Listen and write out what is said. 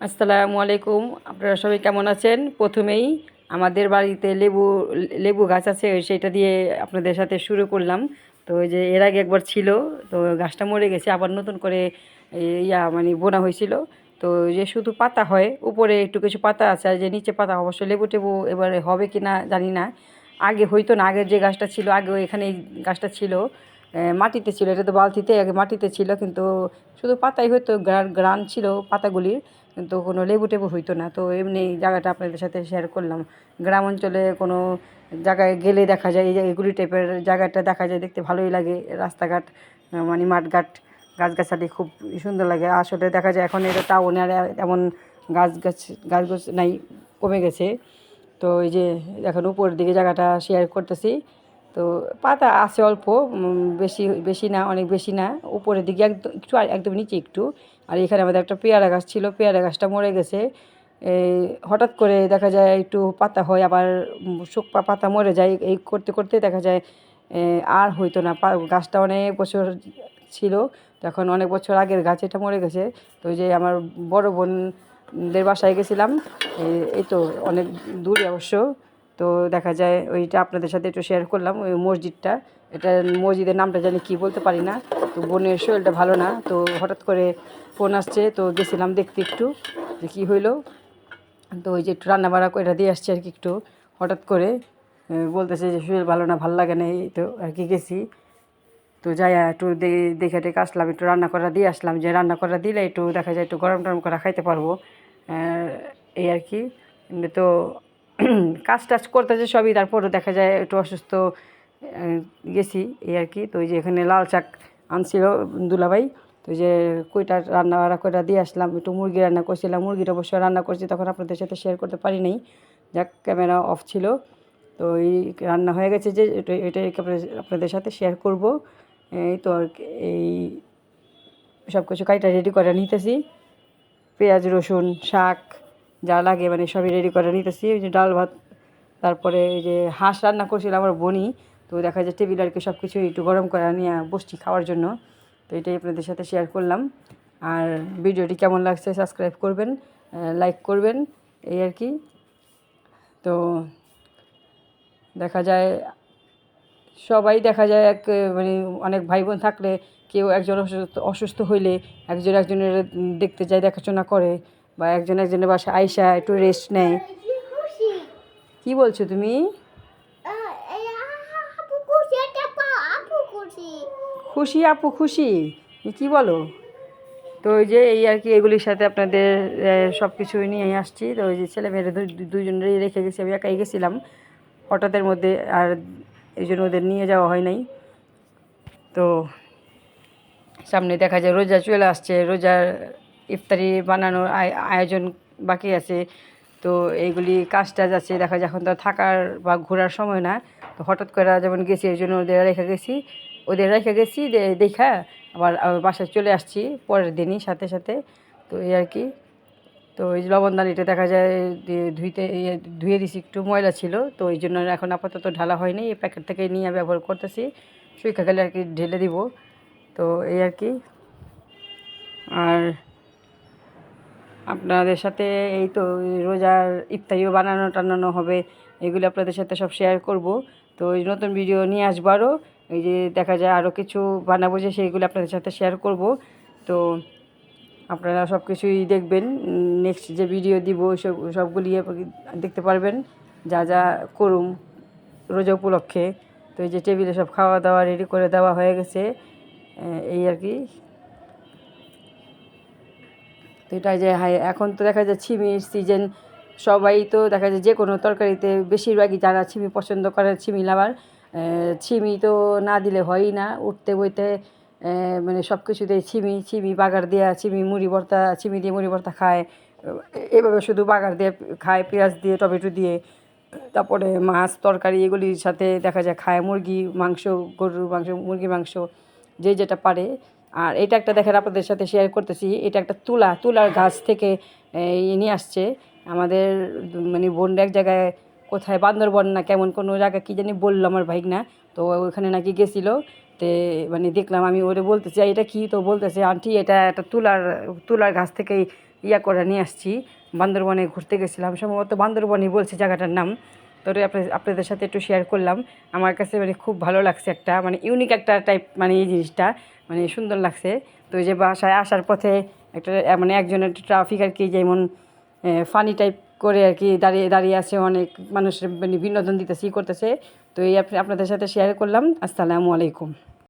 আসসালামু আলাইকুম। আপনারা সবাই কেমন আছেন? প্রথমেই আমাদের বাড়িতে লেবু লেবু গাছ আছে সেটা দিয়ে আপনাদের সাথে শুরু করলাম। তো ওই যে এর আগে একবার ছিল, তো গাছটা মরে গেছে, আবার নতুন করে ইয়া মানে বোনা হয়েছিল। তো যে শুধু পাতা হয়, উপরে একটু কিছু পাতা আছে, আর যে নিচে পাতা, অবশ্য লেবু টেবু এবারে হবে কি না জানি না। আগে হইতো না আগের যে গাছটা ছিল, আগে এখানে এই গাছটা ছিল। মাটিতে ছিল, এটা তো বালতিতে, আগে মাটিতে ছিল, কিন্তু শুধু পাতাই হয়তো গ্রান ছিল পাতাগুলির, কিন্তু কোনো লেবু টেবু হইতো না। তো এমনি জায়গাটা আপনাদের সাথে শেয়ার করলাম। গ্রাম অঞ্চলে কোনো জায়গায় গেলে দেখা যায়, এই এগুলি টাইপের জায়গাটা দেখা যায়, দেখতে ভালোই লাগে। রাস্তাঘাট মানে মাঠঘাট, গাছগাছালি খুব সুন্দর লাগে। আসলে দেখা যায় এখন এটা টাউনে আর এমন গাছ গাছ গাছ গাছ নাই, কমে গেছে। তো এই যে এখন উপরের দিকে জায়গাটা শেয়ার করতেছি। তো পাতা আছে অল্প বেশি বেশি না, অনেক বেশি না। উপরের দিকে একদম একটু একদম নিচে একটু। আর এখানে আমাদের একটা পেয়ারা গাছ ছিল, পেয়ারা গাছটা মরে গেছে। হঠাৎ করে দেখা যায় একটু পাতা হয়, আবার শুকনা পাতা মরে যায়। এই করতে করতে দেখা যায় আর হইতো না। গাছটা অনেক বছর ছিল, তখন অনেক বছর আগের গাছ এটা মরে গেছে। তো যে আমার বড় বোনদের বাসায় গেছিলাম। এই তো অনেক দূরে অবশ্য। তো দেখা যায় ওইটা আপনাদের সাথে একটু শেয়ার করলাম, ওই মসজিদটা। এটা মসজিদের নামটা জানি কি বলতে পারি না, তো বোনের শরীরটা ভালো না, তো হঠাৎ করে ফোন আসছে, তো গেছিলাম দেখতে একটু যে কী হইল। তো ওই যে একটু রান্না বাড়া করে দিয়ে আসছে আর কি একটু, হঠাৎ করে বলতেছে যে শরীর ভালো না, ভালো লাগে না, এই তো আর কি গেছি। তো যাই একটু দেখে টেকে আসলাম, একটু রান্না করা দিয়ে আসলাম, যে রান্না করা দিলে একটু দেখা যায় একটু গরম টরম করা খাইতে পারব। এই আর কি। তো কাজ টাজ করতেছে সবই, তারপরও দেখা যায় একটু অসুস্থ গেছি এই আর কি। তো ওই যে এখানে লাল শাক আনছিল দুলাভাই, তো যে কইটা রান্না বান্না কইটা দিয়ে আসলাম, একটু মুরগি রান্না করছিলাম, মুরগিটা অবশ্য রান্না করছি, তখন আপনাদের সাথে শেয়ার করতে পারি নাই। যাক ক্যামেরা অফ ছিল। তো এই রান্না হয়ে গেছে যে, এটা- আপনাদের- সাথে শেয়ার করব। এই তো এই সব কিছু কাইটা রেডি করে নিতেছি। পেঁয়াজ, রসুন, শাক যা লাগে মানে সবই রেডি করে নিতেছি। ওই যে ডাল ভাত, তারপরে এই যে হাঁস রান্না করছিল আমার বনি তো দেখা যায় টেবিল আর কি সব কিছু একটু গরম করে নিয়ে বসছি খাওয়ার জন্য। তো এটাই আপনাদের সাথে শেয়ার করলাম। আর ভিডিওটি কেমন লাগছে সাবস্ক্রাইব করবেন লাইক করবেন, এই আর কি। তো দেখা যায়, সবাই দেখা যায় এক মানে অনেক ভাই বোন থাকলে কেউ একজন অসুস্থ অসুস্থ হইলে একজন একজনের দেখতে যায়, দেখাশোনা করে। বা একজন একজনের বাসা আইসা একটু রেস্ট নেয়। কি বলছো তুমি? খুশি আপু, খুশি। কি বলো? তো ওই যে এই আর কি, এগুলির সাথে আপনাদের সব কিছু নিয়ে আসছি। তো ওই যে ছেলে মেয়েরা দুইজনেরই রেখে গেছি, আমি একাই গেছিলাম। হঠাৎের মধ্যে আর এই জন্য ওদের নিয়ে যাওয়া হয় নাই। তো সামনে দেখা যায় রোজা চলে আসছে। রোজার ইফতারি বানানোর আয়- আয়োজন বাকি আছে। তো এইগুলি কাজ টাজ আছে, দেখা যায় এখন তো থাকার বা ঘোরার সময় না। তো হঠাৎ করে যেমন গেছি, এই জন্য ওদের রেখে গেছি। ওদের রেখে গেছি দেখা, আবার বাসায় চলে আসছি পরের দিনই সাথে সাথে। তো এই আর কি। তো এই লবণদানিটা দেখা যায় ধুইতে ধুয়ে দিছি, একটু ময়লা ছিল। তো এই জন্য এখন আপাতত ঢালা হয়নি, এই প্যাকেট থেকে নিয়ে ব্যবহার করতেছি। শুইখা গেলে আর কি ঢেলে দিব। তো এই আর কি। আর আপনাদের সাথে এই তো রোজার ইফতারিও বানানো টানানো হবে, এগুলো আপনাদের সাথে সব শেয়ার করব। তো নতুন ভিডিও নিয়ে আসব আরও এই যে দেখা যায় আরও কিছু বানাবো যে সেইগুলো আপনাদের সাথে শেয়ার করব। তো আপনারা সব কিছুই দেখবেন নেক্সট যে ভিডিও দিব সব, সবগুলি দেখতে পারবেন, যা যা করুম রোজা উপলক্ষে। তো এই যে টেবিলে সব খাওয়া দাওয়া রেডি করে দেওয়া হয়ে গেছে এই আর কি। তো এটা যে হ্যাঁ এখন তো দেখা যায় ছিমির সিজন সবাই তো দেখা যায় যে কোনো তরকারিতে বেশিরভাগই যারা ছিমি পছন্দ করে, ছিমি লাভার ছিমি তো না দিলে হয়ই না। উঠতে, বইতে মানে সব কিছুতেই ছিমি ছিমি বাগার দেওয়া ছিমি মুড়ি ভর্তা, ছিমি দিয়ে মুড়ি ভর্তা খায়। এভাবে শুধু বাগার দিয়ে খায়, পেঁয়াজ দিয়ে, টমেটো দিয়ে। তারপরে মাছ, তরকারি এগুলির সাথে দেখা যায় খায় মুরগি মাংস, গরুর মাংস, মুরগির মাংস, যে যেটা পারে। আর এটা একটা দেখেন আপনাদের সাথে শেয়ার করতেছি এটা একটা তুলা তুলার গাছ থেকে নিয়ে আসছে। আমাদের মানে বোনরা এক জায়গায় কোথায় বান্দরবন না কেমন কোনো জায়গা কী জানি বলল আমার ভাইক না তো ওখানে নাকি গেছিল তে মানে দেখলাম আমি ওরে বলতেছি "আ, এটা কি? তো বলতেছে আন্টি এটা একটা তুলার তুলার গাছ থেকেই ইয়া করে নিয়ে আসছি। বান্দরবনে ঘুরতে গেছিলাম সম্ভবত বান্দরবনই বলছে জায়গাটার নাম। তো আপনাদের সাথে একটু শেয়ার করলাম। আমার কাছে মানে খুব ভালো লাগছে একটা মানে ইউনিক একটা টাইপ মানে এই জিনিসটা মানে সুন্দর লাগছে। তো যে বাসায় আসার পথে একটা মানে একজনের ট্রাফিক আর কি যেমন ফানি টাইপ করে আর কি দাঁড়িয়ে দাঁড়িয়ে আছে, অনেক মানুষের মানে বিনোদন দিতেছে, ই করতেছে। তো এই আপনাদের সাথে শেয়ার করলাম। আসসালামু আলাইকুম।